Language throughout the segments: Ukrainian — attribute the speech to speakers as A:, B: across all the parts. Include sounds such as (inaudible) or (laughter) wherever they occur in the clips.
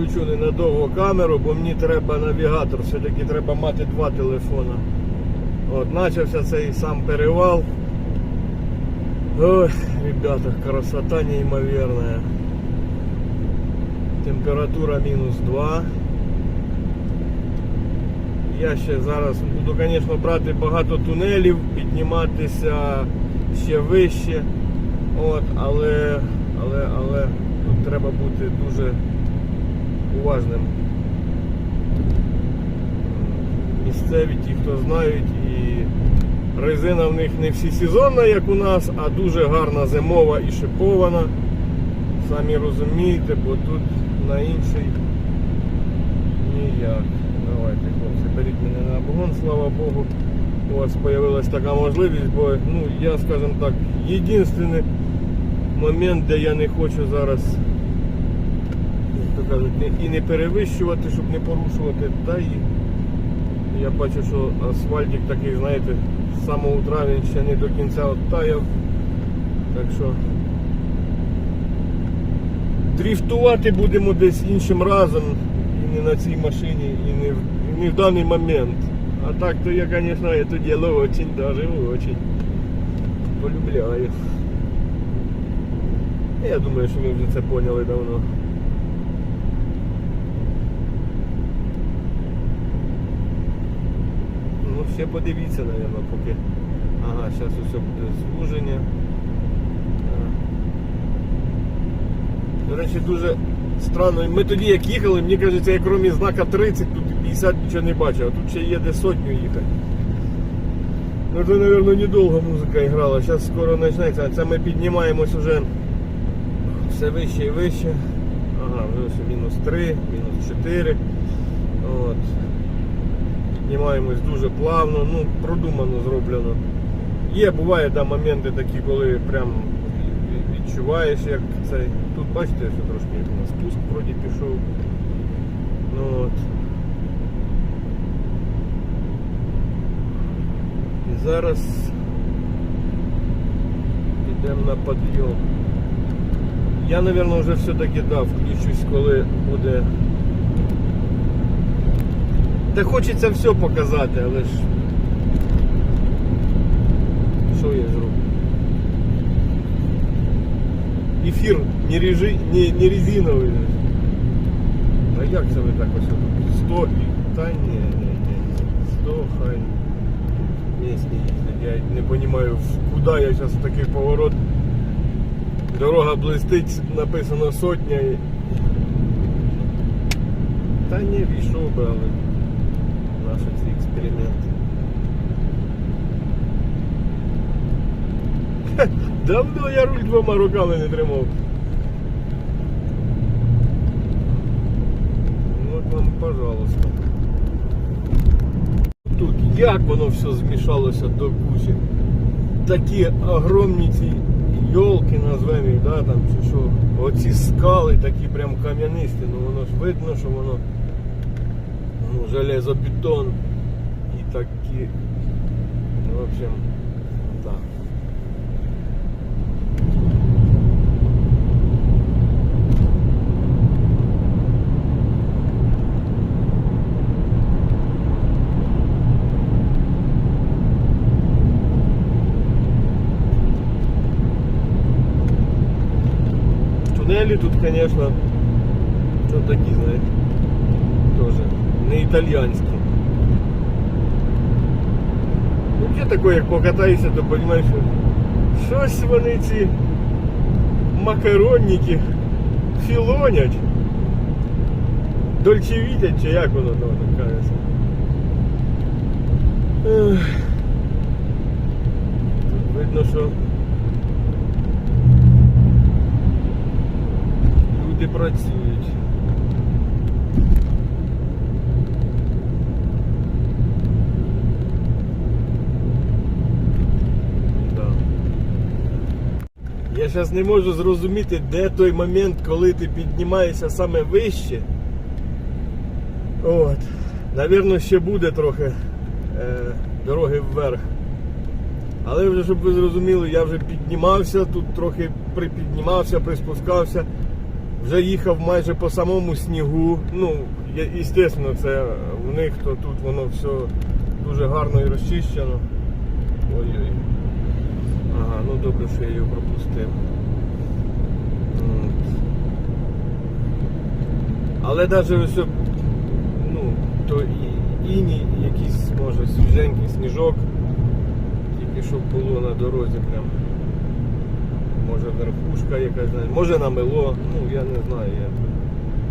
A: включу ненадовго камеру, бо мені треба навігатор, все-таки треба мати два телефона. От, почався цей сам перевал. Ой, ребята, красота неймовірна. Температура мінус 2. Я ще зараз буду, звісно, брати багато тунелів, підніматися ще вище. От, але, але, але тут треба бути дуже уважним. Місцеві ті, хто знають, і резина в них не всі сезонна, як у нас, а дуже гарна зимова і шипована. Самі розумієте, бо тут на інший ніяк. Давайте, хлопці, беріть мене на обгон, слава Богу. У вас з'явилася така можливість, бо ну, я, скажімо так, єдиний момент, де я не хочу зараз, кажуть, і не перевищувати, щоб не порушувати, та і я бачу, що асфальтик такий, знаєте, з самого утра він ще не до кінця оттаяв. Так що дріфтувати будемо десь іншим разом, і не на цій машині, і не в, і не в даний момент. А так то я, конечно, это дело очень, даже очень полюбляю. Я думаю, що ви вже це поняли давно. Ну, ще подивіться, наверное, поки. Ага, зараз усе буде звуження. До речі, дуже странно. Ми тоді як їхали, мені кажеться, я крім знака 30, тут 50 нічого не бачив, а тут ще є де сотню їхати. Ну це, мабуть, недовго музика грала. Зараз скоро почнеться. Це ми піднімаємось вже все вище і вище. Ага, вже мінус 3, мінус 4. От. Піднімаємось дуже плавно, ну, продумано зроблено. Є, буває да, моменти такі, коли прям відчуваєш, як цей. Тут бачите, що трошки на спуск вроді пішов. Ну, от. І зараз йдемо на підйом. Я, мабуть, вже все-таки да, включусь, коли буде. Та хочеться все показати, але ж. Що я зроблю? Ефір не, режи, не, не резиновий. А як це ви так ось тут? 100 і... Та ні, ні, ні. 100 хай. Місні їздять. Я не розумію, куди я зараз в такий поворот. Дорога блистить, написано сотня. Та ні, війшов би, але наші ці експерименти. (laughs) Давно я руль двома руками не тримав. От вам, пожалуйста. Тут як воно все змішалося до кучі. Такі огромні ці йолки, їх, да, там, чи що. Оці скали такі прям кам'янисті, ну воно ж видно, що воно ну, железобетон і такі. Ну, в общем, так. Туннели тут, конечно, не італійські. Ну, є таке, як покатаєшся, то розумієш, що щось вони ці макаронники філонять. Дольчевітять, чи як воно там так кажеться. Тут видно, що люди працюють. Да. Я зараз не можу зрозуміти, де той момент, коли ти піднімаєшся саме вище. От. Навірно, ще буде трохи е, дороги вверх. Але вже, щоб ви зрозуміли, я вже піднімався, тут трохи припіднімався, приспускався. Вже їхав майже по самому снігу. Ну, звісно, це в них то тут воно все дуже гарно і розчищено. Ой-ой. Ага, ну добре, що я його пропустив. Але навіть ось, ну, то іні, якийсь може свіженький сніжок, тільки щоб було на дорозі прям. Може верхушка якась, може намело, ну я не знаю, я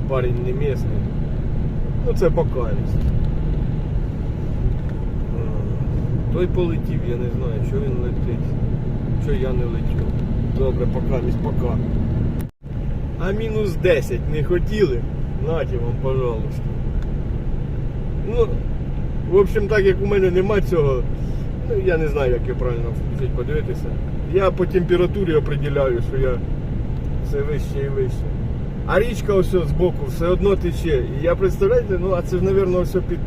A: парень не місний. Ну це поканість. Той полетів, я не знаю, що він летить, що я не летю. Добре, покамість, пока. А мінус 10 не хотіли? Наті вам, пожалуйста. Ну, в общем, так як у мене нема цього, ну я не знаю, як його правильно включити, подивитися. Я по температурі определяю, що я все вище і вище. А річка ось з боку все одно тече. І я представляєте, ну а це ж, мабуть, ось під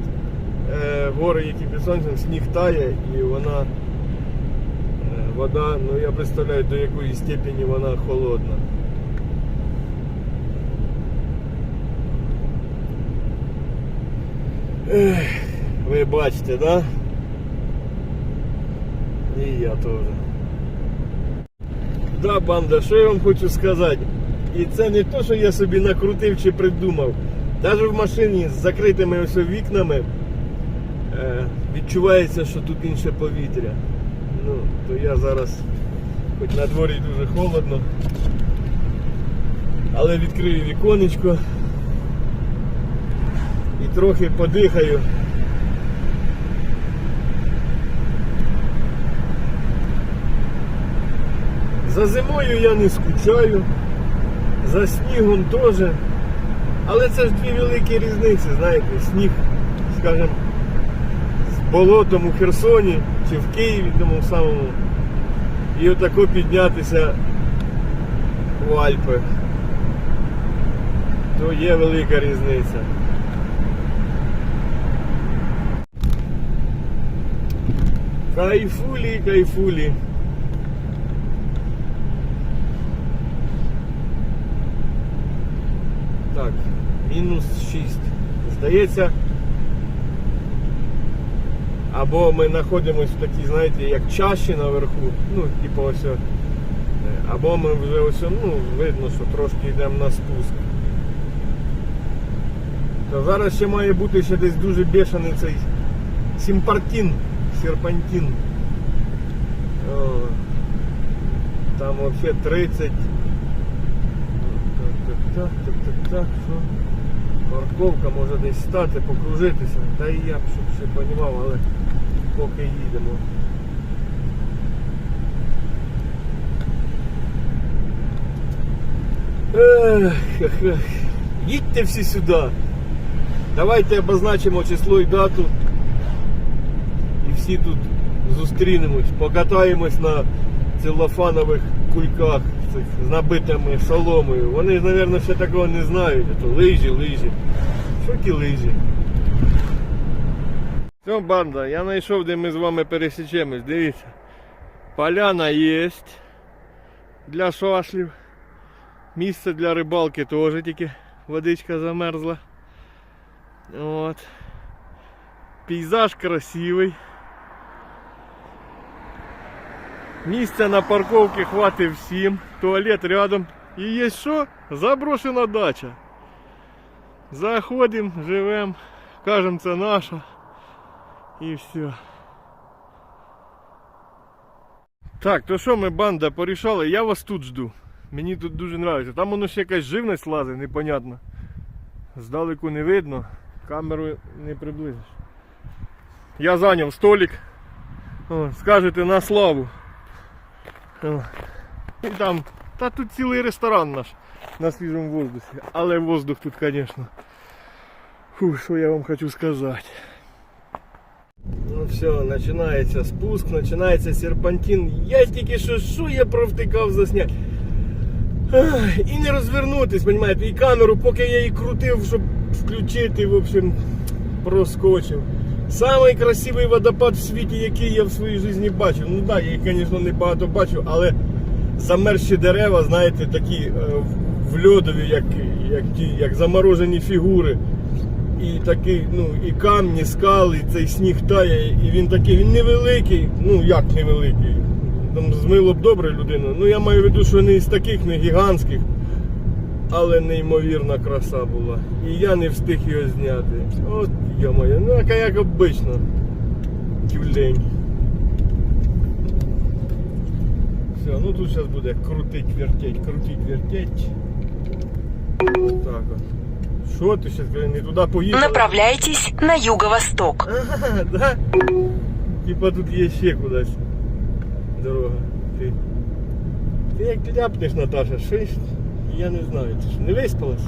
A: е, гори, які під сонцем, сніг тає і вона вода, ну я представляю, до якої степені вона холодна. Ех, ви бачите, да? І я теж. Да, банда, що я вам хочу сказати? І це не то, що я собі накрутив чи придумав. Навіть в машині з закритими ось вікнами е, відчувається, що тут інше повітря. Ну, то я зараз, хоч на дворі дуже холодно, але відкрию віконечко і трохи подихаю. За зимою я не скучаю, за снігом теж. Але це ж дві великі різниці, знаєте, сніг, скажімо, болотом у Херсоні чи в Києві тому самому. І отако піднятися в Альпи. То є велика різниця. Кайфулі, кайфулі. Так, мінус 6. Здається. Або ми знаходимося в такій, знаєте, як чаші наверху. Ну, типу ось. е, Або ми вже ось, ну, видно, що трошки йдемо на спуск. То зараз ще має бути ще десь дуже бешений цей симпартін, серпантін. Там взагалі 30. Так, так, так, так, так, так, що? Парковка може десь стати, покружитися. Та і я б щоб ще понімав, але поки їдемо. Ех, ех, ех. Їдьте всі сюди. Давайте обозначимо число і дату. І всі тут зустрінемось, покатаємось на целофанових кульках з набитими соломою. Вони, мабуть, ще такого не знають. То лижі, лижі. Що ті лижі? Все, банда, я знайшов, де ми з вами пересічемось. Дивіться. Поляна є. Для шашлів. Місце для рибалки теж тільки водичка замерзла. От. Пейзаж красивий. Місця на парковці хватить всім. Туалет рядом. І є що? Заброшена дача. Заходимо, живемо, кажемо це наша. І все. Так, то що ми, банда, порішали? Я вас тут жду. Мені тут дуже подобається. Там воно ще якась живність лазить, непонятно. Здалеку не видно, камеру не приблизиш. Я зайняв столик. О, скажете на славу. І там, та тут цілий ресторан наш на свіжому воздусі. Але воздух тут, звісно. Що я вам хочу сказати. Ну все, починається спуск, починається серпантин. Я тільки що, що я провтикав засняти. І не розвернутись, розумієте, і камеру, поки я її крутив, щоб включити, в общем, проскочив. Самий красивий водопад в світі, який я в своїй житті бачив. Ну так, я звісно, не багато бачив, але замерзші дерева, знаєте, такі е, в льодові, як, як, ті, як заморожені фігури. І такий, ну, і камні, скали, і цей сніг тає, і він такий, він невеликий, ну як невеликий. Там змило б добре людина. Ну я маю в виду, що не із таких, не гігантських, але неймовірна краса була. І я не встиг його зняти. От йо-моє, ну яка як обично. Тюлень. Все, ну тут зараз буде крутить, вертеть, крутить, вертеть. Так от. Що ти ще не туди поїхав?
B: Направляйтесь на юго-восток.
A: Ага, (laughs) да? Типа тут є ще кудись дорога. Ти, ти як ляпнеш, Наташа, щось, я не знаю, ти ж не виспалась?